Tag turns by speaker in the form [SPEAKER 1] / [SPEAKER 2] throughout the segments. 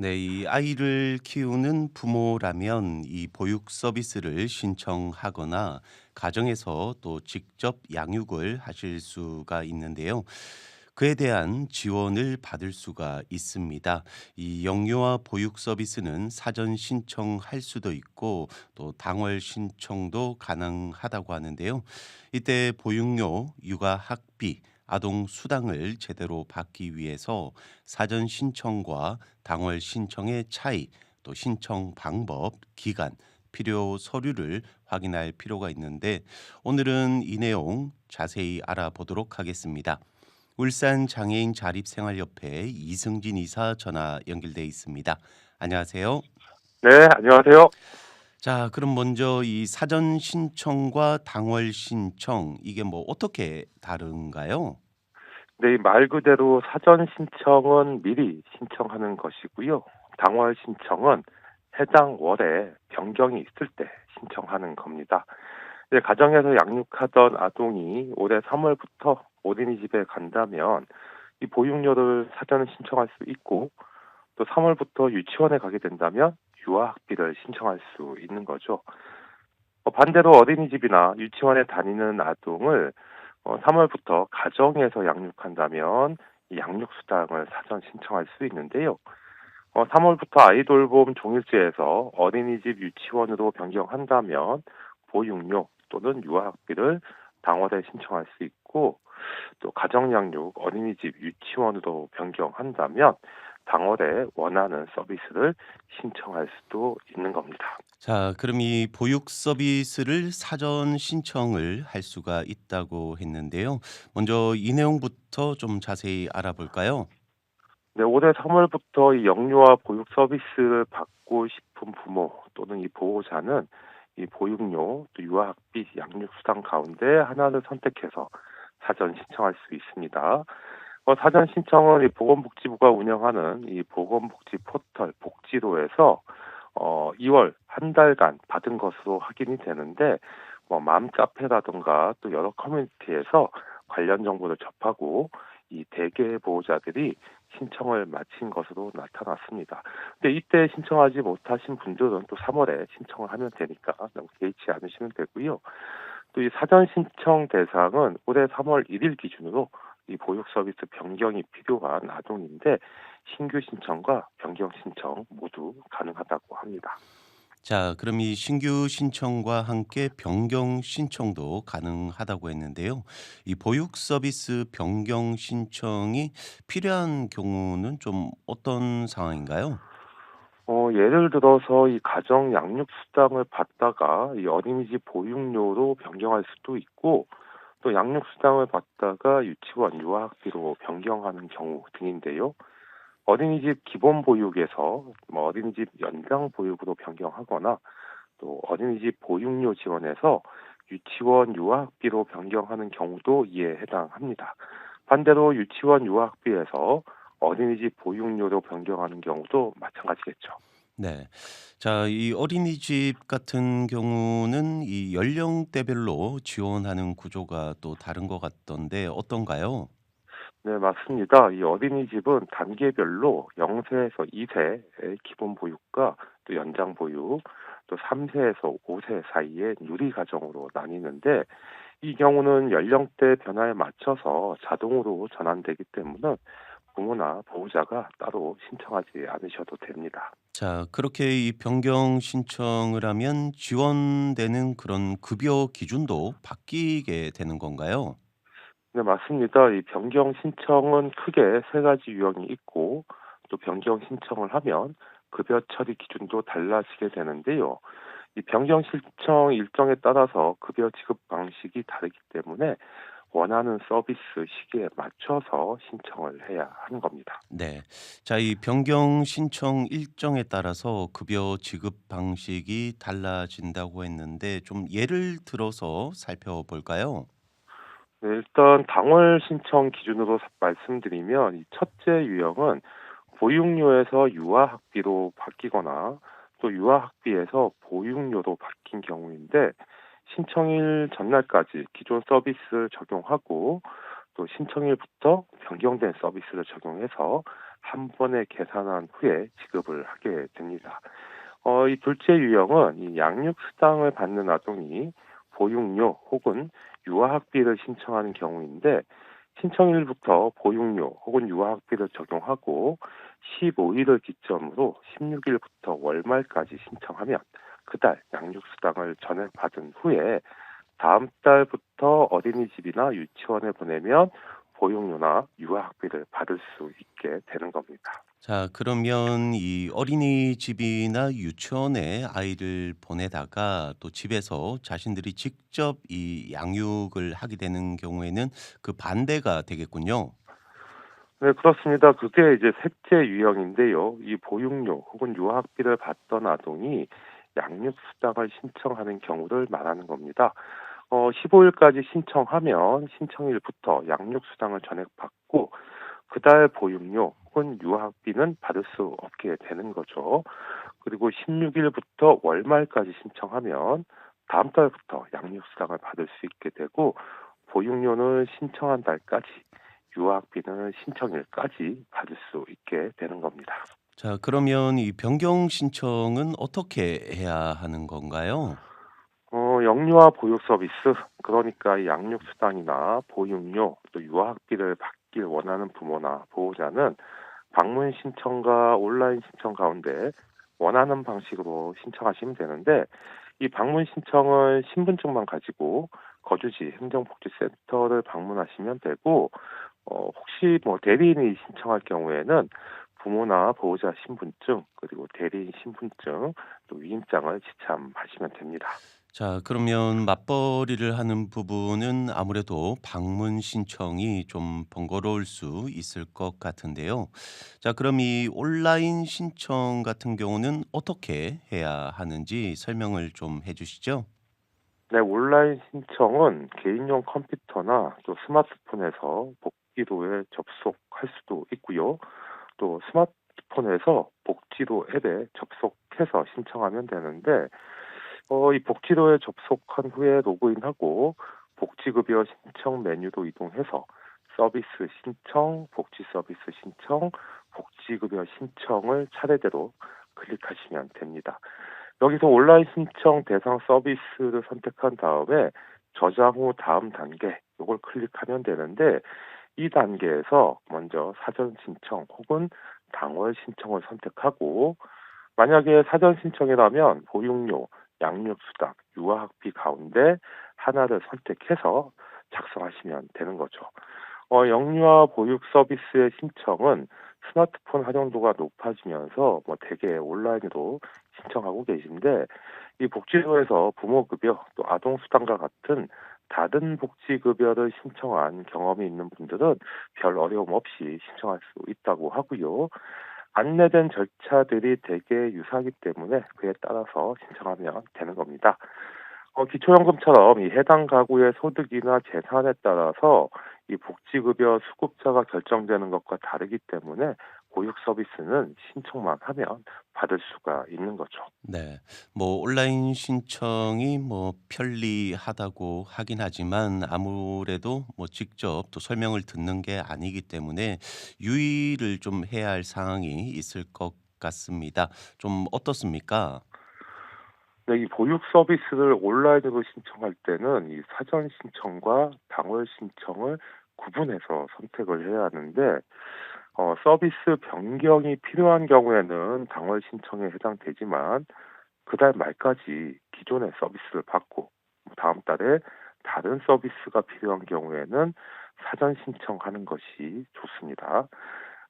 [SPEAKER 1] 네, 이 아이를 키우는 부모라면 이 보육 서비스를 신청하거나 가정에서 또 직접 양육을 하실 수가 있는데요. 그에 대한 지원을 받을 수가 있습니다. 이 영유아 보육 서비스는 사전 신청할 수도 있고 또 당월 신청도 가능하다고 하는데요. 이때 보육료, 육아 학비, 아동 수당을 제대로 받기 위해서 사전 신청과 당월 신청의 차이, 또 신청 방법, 기간, 필요 서류를 확인할 필요가 있는데 오늘은 이 내용 자세히 알아보도록 하겠습니다. 울산 장애인 자립생활협회 이승진 이사 전화 연결돼 있습니다. 안녕하세요.
[SPEAKER 2] 네, 안녕하세요.
[SPEAKER 1] 자, 그럼 먼저 이 사전 신청과 당월 신청 이게 뭐 어떻게 다른가요?
[SPEAKER 2] 네, 말 그대로 사전 신청은 미리 신청하는 것이고요. 당월 신청은 해당 월에 변경이 있을 때 신청하는 겁니다. 네, 가정에서 양육하던 아동이 올해 3월부터 어린이집에 간다면 이 보육료를 사전 신청할 수 있고 또 3월부터 유치원에 가게 된다면 유아학비를 신청할 수 있는 거죠. 어, 반대로 어린이집이나 유치원에 다니는 아동을 어, 3월부터 가정에서 양육한다면 이 양육수당을 사전 신청할 수 있는데요. 어, 3월부터 아이돌봄 종일제에서 어린이집 유치원으로 변경한다면 보육료 또는 유아학비를 당월에 신청할 수 있고 또 가정양육 어린이집 유치원으로 변경한다면 당월에 원하는 서비스를 신청할 수도 있는 겁니다.
[SPEAKER 1] 자, 그럼 이 보육 서비스를 사전 신청을 할 수가 있다고 했는데요. 먼저 이 내용부터 좀 자세히 알아볼까요?
[SPEAKER 2] 네, 올해 3월부터 이 영유아 보육 서비스를 받고 싶은 부모 또는 이 보호자는 이 보육료, 또 유아학비, 양육수당 가운데 하나를 선택해서 사전 신청할 수 있습니다. 어, 사전 신청은 이 보건복지부가 운영하는 이 보건복지 포털 복지로에서 어, 2월 한 달간 받은 것으로 확인이 되는데 뭐 맘카페라든가 또 여러 커뮤니티에서 관련 정보를 접하고 이 대개 보호자들이 신청을 마친 것으로 나타났습니다. 근데 이때 신청하지 못하신 분들은 또 3월에 신청을 하면 되니까 너무 개의치 않으시면 되고요. 또 이 사전 신청 대상은 올해 3월 1일 기준으로 이 보육 서비스 변경이 필요한 아동인데 신규 신청과 변경 신청 모두 가능하다고 합니다.
[SPEAKER 1] 자, 그럼 이 신규 신청과 함께 변경 신청도 가능하다고 했는데요. 이 보육 서비스 변경 신청이 필요한 경우는 좀 어떤 상황인가요?
[SPEAKER 2] 어, 예를 들어서 이 가정 양육 수당을 받다가 이 어린이집 보육료로 변경할 수도 있고 또 양육 수당을 받다가 유치원 유아학비로 변경하는 경우 등인데요. 어린이집 기본 보육에서 뭐 어린이집 연장 보육으로 변경하거나 또 어린이집 보육료 지원에서 유치원 유아학비로 변경하는 경우도 이에 해당합니다. 반대로 유치원 유아학비에서 어린이집 보육료로 변경하는 경우도 마찬가지겠죠.
[SPEAKER 1] 네. 자, 이 어린이집 같은 경우는 이 연령대별로 지원하는 구조가 또 다른 것 같던데 어떤가요?
[SPEAKER 2] 네, 맞습니다. 이 어린이집은 단계별로 0세에서 2세의 기본 보육과 또 연장 보육, 또 3세에서 5세 사이의 누리 가정으로 나뉘는데 이 경우는 연령대 변화에 맞춰서 자동으로 전환되기 때문에 부모나 보호자가 따로 신청하지 않으셔도 됩니다.
[SPEAKER 1] 자, 그렇게 이 변경 신청을 하면 지원되는 그런 급여 기준도 바뀌게 되는 건가요?
[SPEAKER 2] 네, 맞습니다. 이 변경 신청은 크게 세 가지 유형이 있고 또 변경 신청을 하면 급여 처리 기준도 달라지게 되는데요. 이 변경 신청 일정에 따라서 급여 지급 방식이 다르기 때문에 원하는 서비스 시기에 맞춰서 신청을 해야 하는 겁니다.
[SPEAKER 1] 네. 자, 이 변경 신청 일정에 따라서 급여 지급 방식이 달라진다고 했는데 좀 예를 들어서 살펴볼까요?
[SPEAKER 2] 네, 일단 당월 신청 기준으로 사- 말씀드리면 이 첫째 유형은 보육료에서 유아학비로 바뀌거나 또 유아학비에서 보육료로 바뀐 경우인데 신청일 전날까지 기존 서비스를 적용하고 또 신청일부터 변경된 서비스를 적용해서 한 번에 계산한 후에 지급을 하게 됩니다. 어, 이 둘째 유형은 이 양육수당을 받는 아동이 보육료 혹은 유아학비를 신청하는 경우인데 신청일부터 보육료 혹은 유아학비를 적용하고 15일을 기점으로 16일부터 월말까지 신청하면 그달 양육수당을 전액받은 후에 다음 달부터 어린이집이나 유치원에 보내면 보육료나 유아학비를 받을 수 있게 되는 겁니다.
[SPEAKER 1] 자, 그러면 이 어린이집이나 유치원에 아이를 보내다가 또 집에서 자신들이 직접 이 양육을 하게 되는 경우에는 그 반대가 되겠군요.
[SPEAKER 2] 네, 그렇습니다. 그게 이제 셋째 유형인데요. 이 보육료 혹은 유아학비를 받던 아동이 양육 수당을 신청하는 경우를 말하는 겁니다. 어, 15일까지 신청하면 신청일부터 양육 수당을 전액받고 그달 보육료 혹은 유아학비는 받을 수 없게 되는 거죠. 그리고 16일부터 월말까지 신청하면 다음 달부터 양육 수당을 받을 수 있게 되고 보육료는 신청한 달까지 유아학비는 신청일까지 받을 수 있게 되는 겁니다.
[SPEAKER 1] 자, 그러면 이 변경 신청은 어떻게 해야 하는 건가요?
[SPEAKER 2] 어, 영유아 보육 서비스, 그러니까 이 양육 수당이나 보육료, 또 유아학비를 받길 원하는 부모나 보호자는 방문 신청과 온라인 신청 가운데 원하는 방식으로 신청하시면 되는데, 이 방문 신청은 신분증만 가지고 거주지 행정복지센터를 방문하시면 되고, 어, 혹시 뭐 대리인이 신청할 경우에는 부모나 보호자 신분증, 그리고 대리인 신분증, 또 위임장을 지참하시면 됩니다.
[SPEAKER 1] 자, 그러면 맞벌이를 하는 부분은 아무래도 방문 신청이 좀 번거로울 수 있을 것 같은데요. 자, 그럼 이 온라인 신청 같은 경우는 어떻게 해야 하는지 설명을 좀 해주시죠.
[SPEAKER 2] 네, 온라인 신청은 개인용 컴퓨터나 또 스마트폰에서 복지로에 접속할 수도 있고요. 또 스마트폰에서 복지로 앱에 접속해서 신청하면 되는데, 어, 이 복지로에 접속한 후에 로그인하고 복지급여 신청 메뉴로 이동해서 서비스 신청, 복지 서비스 신청, 복지급여 신청을 차례대로 클릭하시면 됩니다. 여기서 온라인 신청 대상 서비스를 선택한 다음에 저장 후 다음 단계 이걸 클릭하면 되는데 이 단계에서 먼저 사전 신청 혹은 당월 신청을 선택하고 만약에 사전 신청이라면 보육료, 양육수당, 유아학비 가운데 하나를 선택해서 작성하시면 되는 거죠. 어, 영유아 보육 서비스의 신청은 스마트폰 활용도가 높아지면서 뭐 대개 온라인으로 신청하고 계신데 이 복지소에서 부모급여 또 아동수당과 같은 다른 복지급여를 신청한 경험이 있는 분들은 별 어려움 없이 신청할 수 있다고 하고요. 안내된 절차들이 대개 유사하기 때문에 그에 따라서 신청하면 되는 겁니다. 어, 기초연금처럼 이 해당 가구의 소득이나 재산에 따라서 이 복지급여 수급자가 결정되는 것과 다르기 때문에 보육 서비스는 신청만 하면 받을 수가 있는 거죠.
[SPEAKER 1] 네. 뭐 온라인 신청이 뭐 편리하다고 하긴 하지만 아무래도 뭐 직접 또 설명을 듣는 게 아니기 때문에 유의를 좀 해야 할 상황이 있을 것 같습니다. 좀 어떻습니까?
[SPEAKER 2] 네, 이 보육 서비스를 온라인으로 신청할 때는 이 사전 신청과 당월 신청을 구분해서 선택을 해야 하는데 어, 서비스 변경이 필요한 경우에는 당월 신청에 해당되지만 그달 말까지 기존의 서비스를 받고 다음 달에 다른 서비스가 필요한 경우에는 사전 신청하는 것이 좋습니다.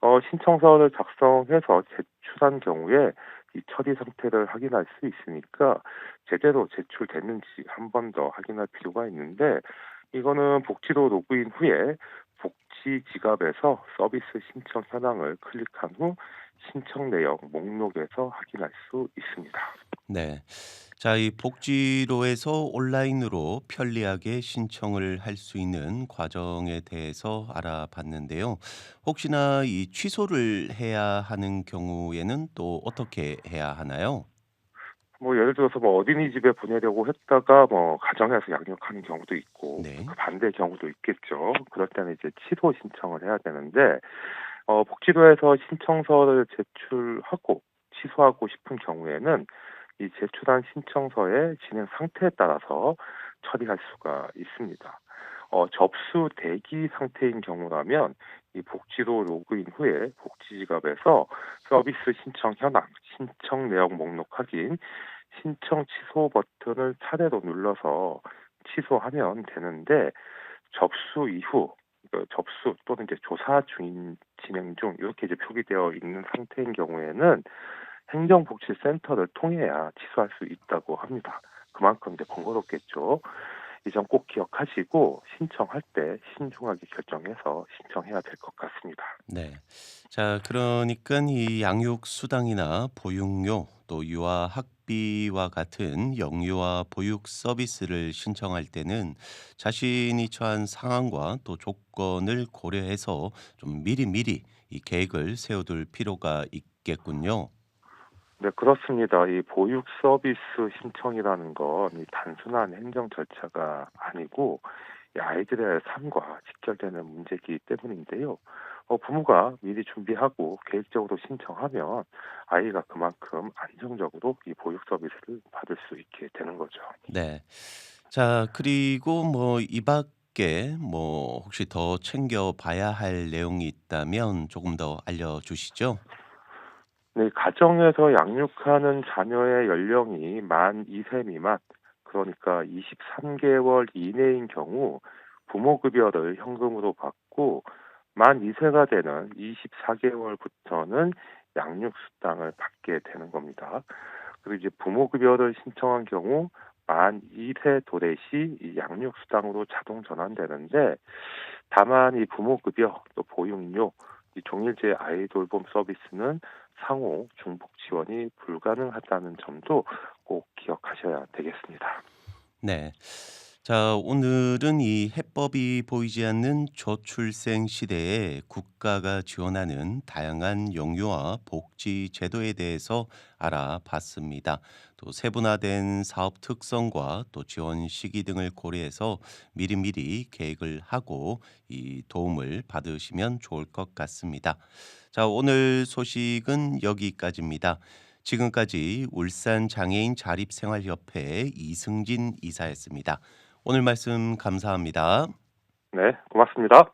[SPEAKER 2] 어, 신청서를 작성해서 제출한 경우에 이 처리 상태를 확인할 수 있으니까 제대로 제출됐는지 한 번 더 확인할 필요가 있는데 이거는 복지로 로그인 후에 복지 지갑에서 서비스 신청 현황을 클릭한 후 신청 내용 목록에서 확인할 수 있습니다.
[SPEAKER 1] 네. 자, 이 복지로에서 온라인으로 편리하게 신청을 할 수 있는 과정에 대해서 알아봤는데요. 혹시나 이 취소를 해야 하는 경우에는 또 어떻게 해야 하나요?
[SPEAKER 2] 뭐 예를 들어서 뭐 어린이집에 보내려고 했다가 뭐 가정에서 양육하는 경우도 있고
[SPEAKER 1] 네.
[SPEAKER 2] 그 반대 경우도 있겠죠. 그럴 때는 이제 취소 신청을 해야 되는데 어, 복지로에서 신청서를 제출하고 취소하고 싶은 경우에는 이 제출한 신청서의 진행 상태에 따라서 처리할 수가 있습니다. 어, 접수 대기 상태인 경우라면 이 복지로 로그인 후에 복지 지갑에서 서비스 신청 현황, 신청 내용 목록 확인, 신청 취소 버튼을 차례로 눌러서 취소하면 되는데 접수 이후 그 접수 또는 이제 조사 중인 진행 중 이렇게 이제 표기되어 있는 상태인 경우에는 행정복지센터를 통해야 취소할 수 있다고 합니다. 그만큼 이제 번거롭겠죠. 이 점 꼭 기억하시고 신청할 때 신중하게 결정해서 신청해야 될 것 같습니다.
[SPEAKER 1] 네. 자, 그러니까 이 양육 수당이나 보육료 또 유아 학비와 같은 영유아 보육 서비스를 신청할 때는 자신이 처한 상황과 또 조건을 고려해서 좀 미리미리 이 계획을 세워둘 필요가 있겠군요.
[SPEAKER 2] 네, 그렇습니다. 이 보육 서비스 신청이라는 건 이 단순한 행정 절차가 아니고 이 아이들의 삶과 직결되는 문제이기 때문인데요. 어, 부모가 미리 준비하고 계획적으로 신청하면 아이가 그만큼 안정적으로 이 보육 서비스를 받을 수 있게 되는 거죠.
[SPEAKER 1] 네. 자, 그리고 뭐이 밖에 뭐 혹시 더 챙겨 봐야 할 내용이 있다면 조금 더 알려 주시죠.
[SPEAKER 2] 네, 가정에서 양육하는 자녀의 연령이 만 2세 미만, 그러니까 23개월 이내인 경우 부모급여를 현금으로 받고 만 2세가 되는 24개월부터는 양육수당을 받게 되는 겁니다. 그리고 이제 부모급여를 신청한 경우 만 2세 도래 시이 양육수당으로 자동 전환되는데 다만 이 부모급여 또 보육료 이 종일제 아이돌봄 서비스는 상호 중복 지원이 불가능하다는 점도 꼭 기억하셔야 되겠습니다.
[SPEAKER 1] 네. 자, 오늘은 이 해법이 보이지 않는 저출생 시대에 국가가 지원하는 다양한 영유아 복지 제도에 대해서 알아봤습니다. 또 세분화된 사업 특성과 또 지원 시기 등을 고려해서 미리미리 계획을 하고 이 도움을 받으시면 좋을 것 같습니다. 자, 오늘 소식은 여기까지입니다. 지금까지 울산 장애인 자립생활협회 이승진 이사였습니다. 오늘 말씀 감사합니다.
[SPEAKER 2] 네, 고맙습니다.